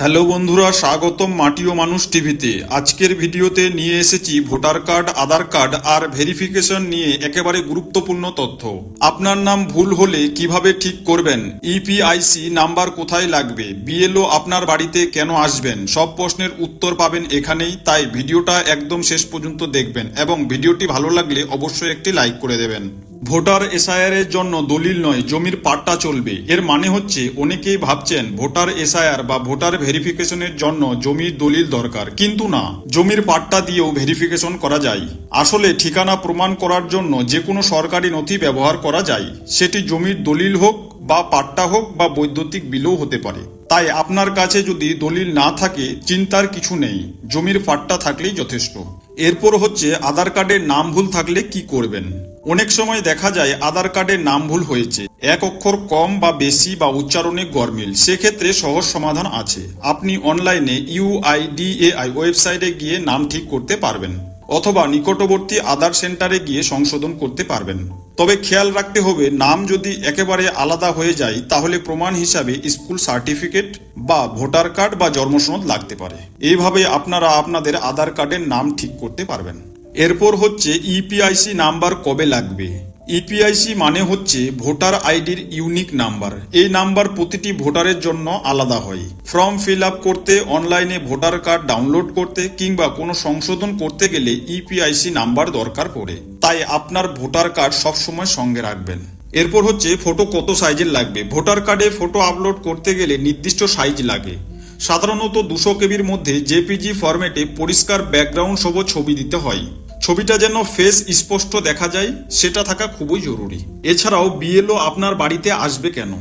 Hello বন্ধুরা, স্বাগতম মাটি ও মানুষ টিভিতে। আজকের ভিডিওতে নিয়ে এসেছি ভোটার কার্ড, আধার কার্ড আর ভেরিফিকেশন নিয়ে একেবারে গুরুত্বপূর্ণ তথ্য। আপনার নাম ভুল হলে কীভাবে ঠিক করবেন? ইপিআইসি নাম্বার কোথায় লাগবে? বিএলও আপনার বাড়িতে কেন আসবেন? সব প্রশ্নের উত্তর পাবেন এখানেই, তাই ভিডিওটা একদম শেষ পর্যন্ত দেখবেন এবং ভিডিওটি ভালো লাগলে অবশ্যই একটি লাইক করে দেবেন। ভোটার এসআইআর এর জন্য দলিল নয়, জমির পাট্টা চলবে। এর মানে হচ্ছে অনেকেই ভাবছেন ভোটার এসআইআর বা ভোটার ভেরিফিকেশনের জন্য জমির দলিল দরকার। কিন্তু না, জমির পাট্টা দিয়েও ভেরিফিকেশন করা যায়। আসলে ঠিকানা প্রমাণ করার জন্য যে কোনো সরকারি নথি ব্যবহার করা যায়। সেটি জমির দলিল হোক বা পাট্টা হোক বা বৈদ্যুতিক বিলও হতে পারে। তাই আপনার কাছে যদি দলিল না থাকে, চিন্তার কিছু নেই। জমির পাট্টা থাকলেই যথেষ্ট। এরপর হচ্ছে আধার কার্ডের নাম ভুল থাকলে কি করবেন? অনেক সময় দেখা যায় আধার কার্ডের নাম ভুল হয়েছে। এক অক্ষর কম বা বেশি বা উচ্চারণে গরমিল। সেক্ষেত্রে সহজ সমাধান আছে। আপনি অনলাইনে ইউআইডিএআই ওয়েবসাইটে গিয়ে নাম ঠিক করতে পারবেন। অথবা নিকটবর্তী আধার সেন্টারে গিয়ে সংশোধন করতে পারবেন। তবে খেয়াল রাখতে হবে, নাম যদি একেবারে আলাদা হয়ে যায়, তাহলে প্রমাণ হিসাবে স্কুল সার্টিফিকেট বা ভোটার কার্ড বা জন্মসনদ লাগতে পারে। এইভাবে আপনারা আপনাদের আধার কার্ডের নাম ঠিক করতে পারবেন। এরপর হচ্ছে ইপিআইসি নাম্বার কবে লাগবে? ইপিআইসি মানে হচ্ছে ভোটার আইডির ইউনিক নাম্বার। এই নাম্বার প্রতিটি ভোটারের জন্য আলাদা হয়। ফর্ম ফিল আপ করতে, অনলাইনে ভোটার কার্ড ডাউনলোড করতে কিংবা কোনো সংশোধন করতে গেলে ইপিআইসি নাম্বার দরকার পড়ে। তাই আপনার ভোটার কার্ড সবসময় সঙ্গে রাখবেন। এরপর হচ্ছে ফটো কত সাইজের লাগবে? ভোটার কার্ডে ফটো আপলোড করতে গেলে নির্দিষ্ট সাইজ লাগে। সাধারণত দুশো কেবির মধ্যে জেপিজি ফরম্যাটে পরিষ্কার ব্যাকগ্রাউন্ড সহ ছবি দিতে হয়। ছবিটা যেন ফেস স্পষ্ট দেখা যায়, সেটা থাকা খুবই জরুরি। এছাড়াও বিএলও আপনার বাড়িতে আসবে কেন?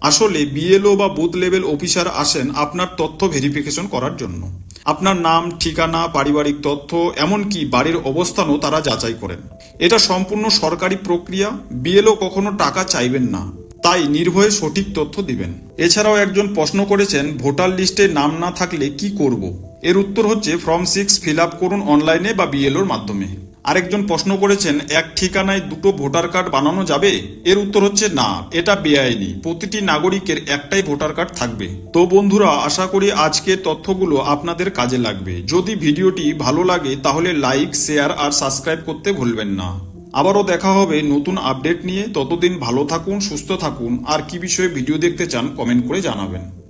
আসলে বিএলও বা বুথ লেভেল অফিসার আসেন আপনার তথ্য ভেরিফিকেশন করার জন্য। আপনার নাম, ঠিকানা, পারিবারিক তথ্য, এমনকি বাড়ির অবস্থানও তারা যাচাই করেন। এটা সম্পূর্ণ সরকারি প্রক্রিয়া বিএলও কখনো টাকা চাইবেন না। তাই নির্ভয়ে সঠিক তথ্য দিবেন। এছাড়াও একজন প্রশ্ন করেছেন, ভোটার লিস্টে নাম না থাকলে কি করব? এর উত্তর হচ্ছে ফর্ম সিক্স ফিল আপ করুন অনলাইনে বা বিএলওর মাধ্যমে। আরেকজন প্রশ্ন করেছেন, এক ঠিকানায় দুটো ভোটার কার্ড বানানো যাবে? এর উত্তর হচ্ছে না, এটা বেআইনি। প্রতিটি নাগরিকের একটাই ভোটার কার্ড থাকবে। তো বন্ধুরা, আশা করি আজকের তথ্যগুলো আপনাদের কাজে লাগবে। যদি ভিডিওটি ভালো লাগে, তাহলে লাইক, শেয়ার আর সাবস্ক্রাইব করতে ভুলবেন না। আবারও দেখা হবে নতুন আপডেট নিয়ে। ততদিন ভালো থাকুন, সুস্থ থাকুন। আর কি বিষয়ে ভিডিও দেখতে চান, কমেন্ট করে জানাবেন।